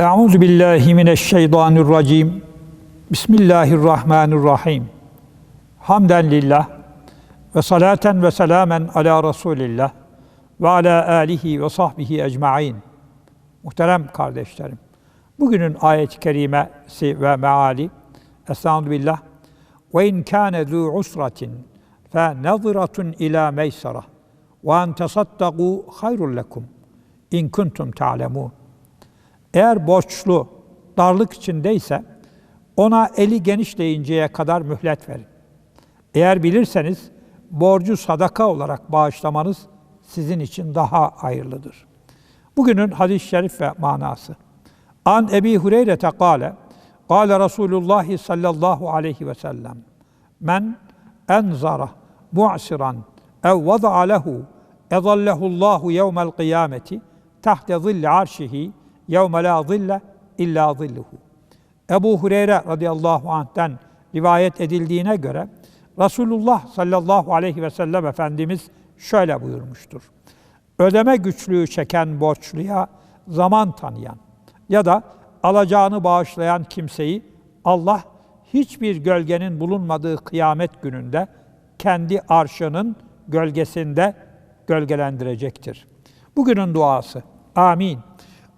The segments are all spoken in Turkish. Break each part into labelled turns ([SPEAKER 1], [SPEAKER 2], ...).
[SPEAKER 1] Euzu billahi mineşşeytanirracim. Bismillahirrahmanirrahim. Hamden lillah ve salaten ve selamen ala Resulillah ve ala alihi ve sahbihi ecmaîn. Muhterem kardeşlerim. Bugünün ayet-i kerimesi ve meali Estağfirullah billah ve in kâne zû usratin fe naziratun ila meysara ve en tasaddaqu hayrun lekum in kuntum ta'lemun. Eğer borçlu darlık içindeyse ona eli genişleyinceye kadar mühlet verin. Eğer bilirseniz borcu sadaka olarak bağışlamanız sizin için daha hayırlıdır. Bugünün hadis-i şerif ve manası. An Ebi Hureyre kâle, Kâle Resulullah sallallahu aleyhi ve sellem, Men enzara mu'siran ev vada'a lehu ezallehullahu yevmel kıyameti tahte zilli arşihi yevme la zille illa zilluhu. Ebu Hureyre radıyallahu anh'ten rivayet edildiğine göre Resulullah sallallahu aleyhi ve sellem Efendimiz şöyle buyurmuştur. Ödeme güçlüğü çeken borçluya zaman tanıyan ya da alacağını bağışlayan kimseyi Allah hiçbir gölgenin bulunmadığı kıyamet gününde kendi arşının gölgesinde gölgelendirecektir. Bugünün duası. Amin.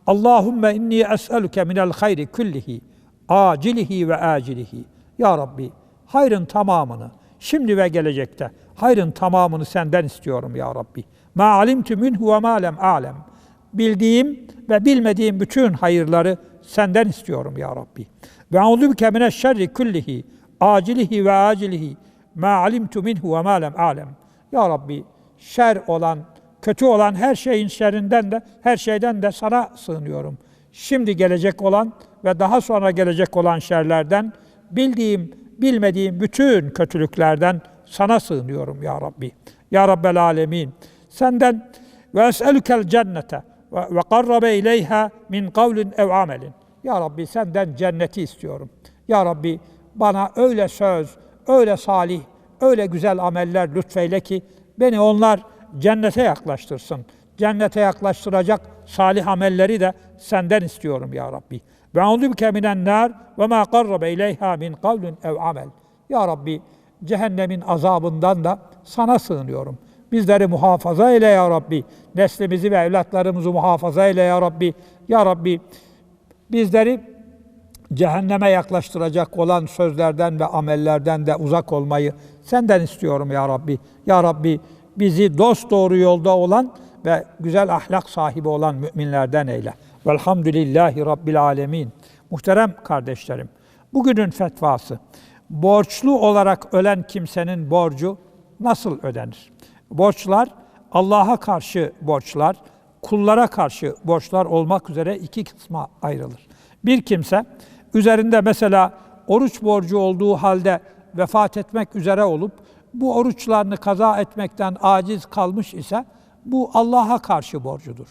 [SPEAKER 1] Allahümme inni es'eluke minel hayri kullihi, acilihi ve acilihi. Ya Rabbi, hayrın tamamını, şimdi ve gelecekte, hayrın tamamını senden istiyorum ya Rabbi. Ma alimtu minhu ve ma lem alem. Bildiğim ve bilmediğim bütün hayırları senden istiyorum ya Rabbi. Ve auzubike mineş şerri kullihi, acilihi ve acilihi. Ma alimtu minhu ve ma lem alem. Ya Rabbi, şer olan, kötü olan her şeyin şerrinden de, her şeyden de sana sığınıyorum. Şimdi gelecek olan ve daha sonra gelecek olan şerlerden, bildiğim, bilmediğim bütün kötülüklerden sana sığınıyorum ya Rabbi. Ya Rabbel Alemin. Senden ve es'elükel cennete ve qarrabe ileyha min kavlin ev amelin. Ya Rabbi senden cenneti istiyorum. Ya Rabbi bana öyle söz, öyle salih, öyle güzel ameller lütfeyle ki beni onlar cennete yaklaştırsın. Cennete yaklaştıracak salih amelleri de senden istiyorum ya Rabbi. Ve a'udübke minen nar ve ma qarrabe ileyha min kavlin ev amel. Ya Rabbi cehennemin azabından da sana sığınıyorum. Bizleri muhafaza eyle ya Rabbi. Neslimizi ve evlatlarımızı muhafaza eyle ya Rabbi. Ya Rabbi bizleri cehenneme yaklaştıracak olan sözlerden ve amellerden de uzak olmayı senden istiyorum ya Rabbi. Ya Rabbi bizi dost doğru yolda olan ve güzel ahlak sahibi olan müminlerden eyle. Velhamdülillahi Rabbil alemin. Muhterem kardeşlerim, bugünün fetvası, borçlu olarak ölen kimsenin borcu nasıl ödenir? Borçlar, Allah'a karşı borçlar, kullara karşı borçlar olmak üzere iki kısma ayrılır. Bir kimse, üzerinde mesela oruç borcu olduğu halde vefat etmek üzere olup, bu oruçlarını kaza etmekten aciz kalmış ise, bu Allah'a karşı borcudur.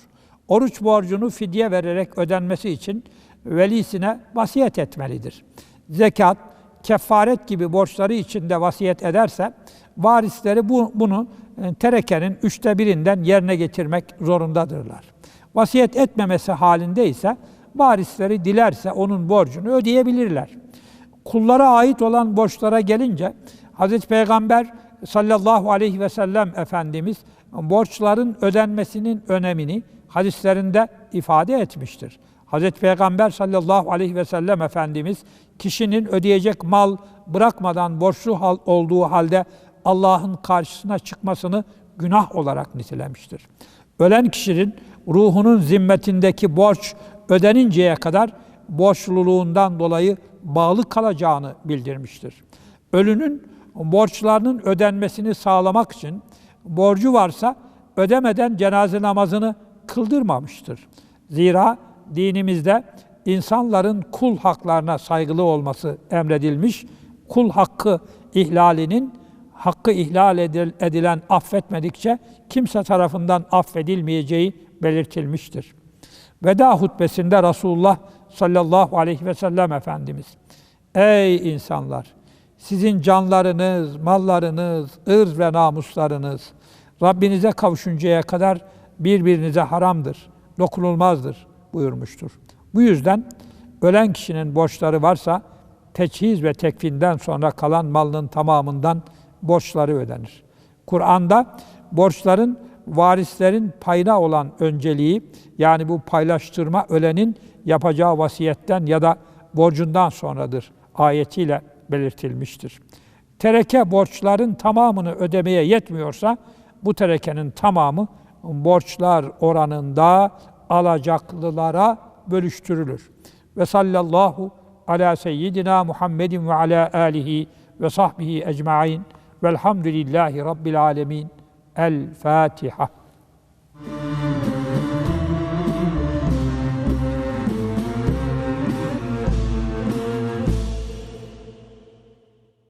[SPEAKER 1] Oruç borcunu fidye vererek ödenmesi için velisine vasiyet etmelidir. Zekat, kefaret gibi borçları içinde vasiyet ederse, varisleri bu, bunu e, terekenin üçte birinden yerine getirmek zorundadırlar. Vasiyet etmemesi halinde ise varisleri dilerse onun borcunu ödeyebilirler. Kullara ait olan borçlara gelince Hazreti Peygamber sallallahu aleyhi ve sellem Efendimiz borçların ödenmesinin önemini hadislerinde ifade etmiştir. Hazreti Peygamber sallallahu aleyhi ve sellem Efendimiz kişinin ödeyecek mal bırakmadan borçlu olduğu halde Allah'ın karşısına çıkmasını günah olarak nitelemiştir. Ölen kişinin ruhunun zimmetindeki borç ödeninceye kadar borçluluğundan dolayı bağlı kalacağını bildirmiştir. Ölünün borçlarının ödenmesini sağlamak için borcu varsa ödemeden cenaze namazını kıldırmamıştır. Zira dinimizde insanların kul haklarına saygılı olması emredilmiş, kul hakkı ihlalinin hakkı ihlal edilen affetmedikçe kimse tarafından affedilmeyeceği belirtilmiştir. Veda hutbesinde Resulullah sallallahu aleyhi ve sellem Efendimiz, Ey insanlar! Sizin canlarınız, mallarınız, ırz ve namuslarınız Rabbinize kavuşuncaya kadar birbirinize haramdır, dokunulmazdır buyurmuştur. Bu yüzden ölen kişinin borçları varsa teçhiz ve tekfinden sonra kalan malının tamamından borçları ödenir. Kur'an'da borçların varislerin payına olan önceliği yani bu paylaştırma ölenin yapacağı vasiyetten ya da borcundan sonradır ayetiyle belirtilmiştir. Tereke borçların tamamını ödemeye yetmiyorsa bu terekenin tamamı borçlar oranında alacaklılara bölüştürülür. Ve sallallahu ala seyyidina Muhammedin ve ala alihi ve sahbihi ecmain velhamdülillahi rabbil alemin. El Fatiha.